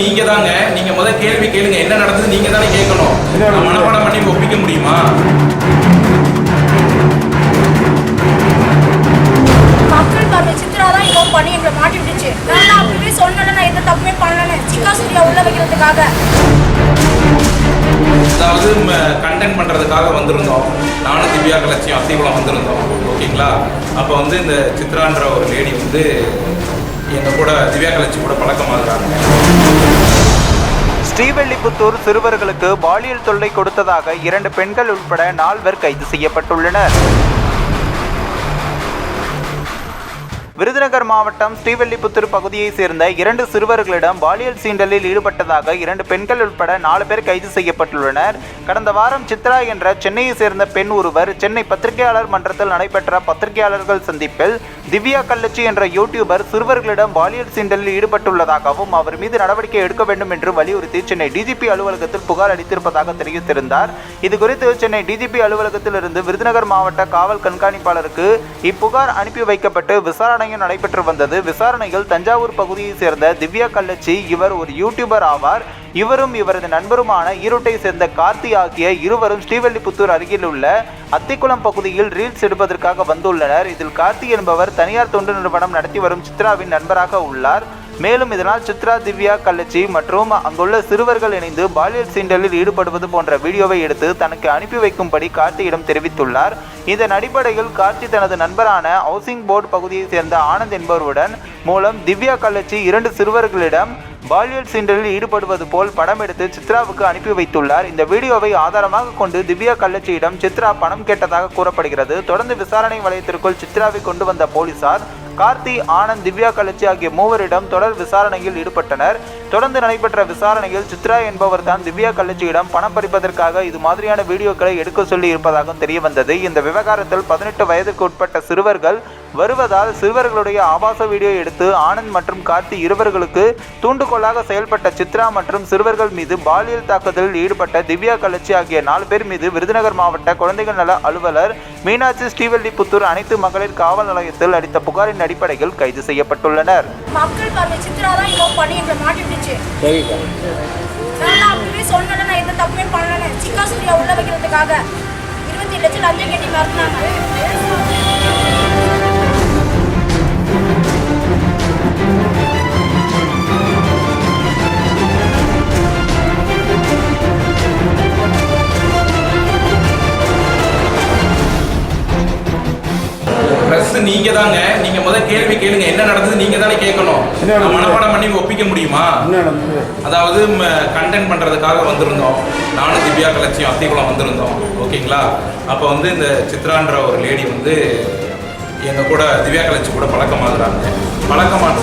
நீங்க தாங்க நீங்க முத கேள்வி கேளுங்க. என்ன நடந்தது நீங்க தானே கேட்கணும் மனப்பாடம் பண்ணி ஒப்பிக்க முடியுமா? மக்கள் பார்வை சித்ரா தான் இப்போ பண்ணி எங்களை மாட்டி விட்டுச்சு. நான் அப்பவே சொன்னேன் நான் எந்த தப்புமே பண்ணலன்னு சிக்கா சூர்யா உள்ள வைக்கிறதுக்காக. அதாவது கண்டென்ட் பண்றதுக்காக வந்திருந்தோம். நானும் திவ்யா கலட்சியம் அத்திகுளம் வந்திருந்தோம். ஓகேங்களா? அப்போ வந்து இந்த சித்ரான்ற ஒரு லேடி வந்து எங்க கூட திவ்யா கலட்சி கூட பழக்கமாகறாங்க ஸ்ரீவெல்லிபுத்தூர் சிறுவர்களுக்கு பாலியல் தொல்லை கொடுத்ததாக இரண்டு பெண்கள் உட்பட நால்வர் கைது செய்யப்பட்டுள்ளனர். விருதுநகர் மாவட்டம் ஸ்ரீவெல்லிபுத்தூர் பகுதியைச் சேர்ந்த இரண்டு சிறுவர்களிடம் பாலியல் சீண்டலில் ஈடுபட்டதாக இரண்டு பெண்கள் உட்பட நாலு பேர் கைது செய்யப்பட்டுள்ளனர். கடந்த வாரம் சித்ரா என்ற சென்னையை சேர்ந்த பெண் ஒருவர் சென்னை பத்திரிகையாளர் மன்றத்தில் நடைபெற்ற பத்திரிகையாளர்கள் சந்திப்பில் திவ்யா கல்லச்சி என்ற யூடியூபர் சிறுவர்களிடம் பாலியல் சீண்டலில் ஈடுபட்டுள்ளதாகவும் அவர் மீது நடவடிக்கை எடுக்க வேண்டும் என்று வலியுறுத்தி சென்னை டிஜிபி அலுவலகத்தில் புகார் அளித்திருப்பதாக தெரிவித்திருந்தார். இது குறித்து சென்னை டிஜிபி அலுவலகத்திலிருந்து விருதுநகர் மாவட்ட காவல் கண்காணிப்பாளருக்கு இப்புகார் அனுப்பி வைக்கப்பட்டு விசாரணை விசாரணைகள் நடைபெற்று வந்தது. விசாரணையில் தஞ்சாவூர் பகுதியைச் சேர்ந்த திவ்யா கள்ளச்சி இவர் ஒரு யூடியூபர் ஆவார். இவரும் இவரது நண்பருமான ஈரோட்டை சேர்ந்த கார்த்தி ஆகிய இருவரும் ஸ்ரீவல்லிபுத்தூர் அருகில் உள்ள அத்திக்குளம் பகுதியில் ரீல்ஸ் எடுப்பதற்காக வந்துள்ளனர். இதில் கார்த்தி என்பவர் தனியார் தொண்டு நிறுவனம் நடத்தி வரும் சித்ராவின் நண்பராக உள்ளார். மேலும் இதனால் சித்ரா திவ்யா கள்ளச்சி மற்றும் அங்குள்ள சிறுவர்கள் இணைந்து பாலியல் சீண்டலில் ஈடுபடுவது போன்ற வீடியோவை எடுத்து தனக்கு அனுப்பி வைக்கும்படி கார்த்தியிடம் தெரிவித்துள்ளார். இதன் அடிப்படையில் கார்த்தி தனது நண்பரான ஹவுசிங் போர்டு பகுதியைச் சேர்ந்த ஆனந்த் என்பவருடன் மூலம் திவ்யா கள்ளச்சி இரண்டு சிறுவர்களிடம் பாலியல் சீண்டலில் ஈடுபடுவது போல் படம் எடுத்து சித்ராவுக்கு அனுப்பி வைத்துள்ளார். இந்த வீடியோவை ஆதாரமாக கொண்டு திவ்யா கள்ளச்சியிடம் சித்ரா பணம் கேட்டதாக கூறப்படுகிறது. தொடர்ந்து விசாரணை வளையத்திற்குள் சித்ராவை கொண்டு வந்த போலீசார் கார்த்தி ஆனந்த் திவ்யா கலச்சி ஆகிய மூவரிடம் தொடர் விசாரணையில் ஈடுபட்டனர். தொடர்ந்து நடைபெற்ற விசாரணையில் சித்ரா என்பவர் தான் திவ்யா கலச்சியிடம் பணம் பறிப்பதற்காக இது மாதிரியான வீடியோக்களை எடுக்க சொல்லி இருப்பதாகவும் தெரிய வந்தது இந்த விவகாரத்தில் பதினெட்டு வயதுக்கு உட்பட்ட சிறுவர்கள் வருவதால் சிறுவர்களுடைய ஆபாச வீடியோ எடுத்து ஆனந்த் மற்றும் கார்த்தி இருவர்களுக்கு தூண்டுகோலாக செயல்பட்ட சித்ரா மற்றும் சிறுவர்கள் மீது பாலியல் தாக்குதலில் ஈடுபட்ட திவ்யா கள்ளச்சி ஆகிய நாலு பேர் மீது விருதுநகர் மாவட்ட குழந்தைகள் நல அலுவலர் மீனாட்சி ஸ்ரீவல்லிபுத்தூர் அனைத்து மகளிர் காவல் நிலையத்தில் அளித்த புகாரின் அடிப்படையில் கைது செய்யப்பட்டுள்ளனர். மக்கள் பார்வை சித்ரா தான் இப்போ பண்ணி எங்களை மாட்டி விட்டுச்சு சரிக்கா. நான் அப்பவே சொன்னேன் நான் எந்த தப்புமே பண்ணலன்னு சிக்கா சூர்யா உள்ள வைக்கிறதுக்காக இருபத்தி லட்சம் லஞ்சம் கட்டி மிரட்டினாங்க ப்ளஸ் நீங்க தாங்க நீங்க முத கேள்வி கேளுங்க. என்ன நடந்தது நீங்க தானே கேட்கணும் மனப்பாடம் பண்ணி ஒப்பிக்க முடியுமா? அதாவது கண்டென்ட் பண்றதுக்காக வந்திருந்தோம். நானும் திவ்யா கலட்சியம் அத்திகுளம் வந்திருந்தோம். ஓகேங்களா? அப்போ வந்து இந்த சித்ரான்ற ஒரு லேடி வந்து எங்க கூட திவ்யா கலட்சி கூட பழக்கமாகறாங்க. பழக்கமான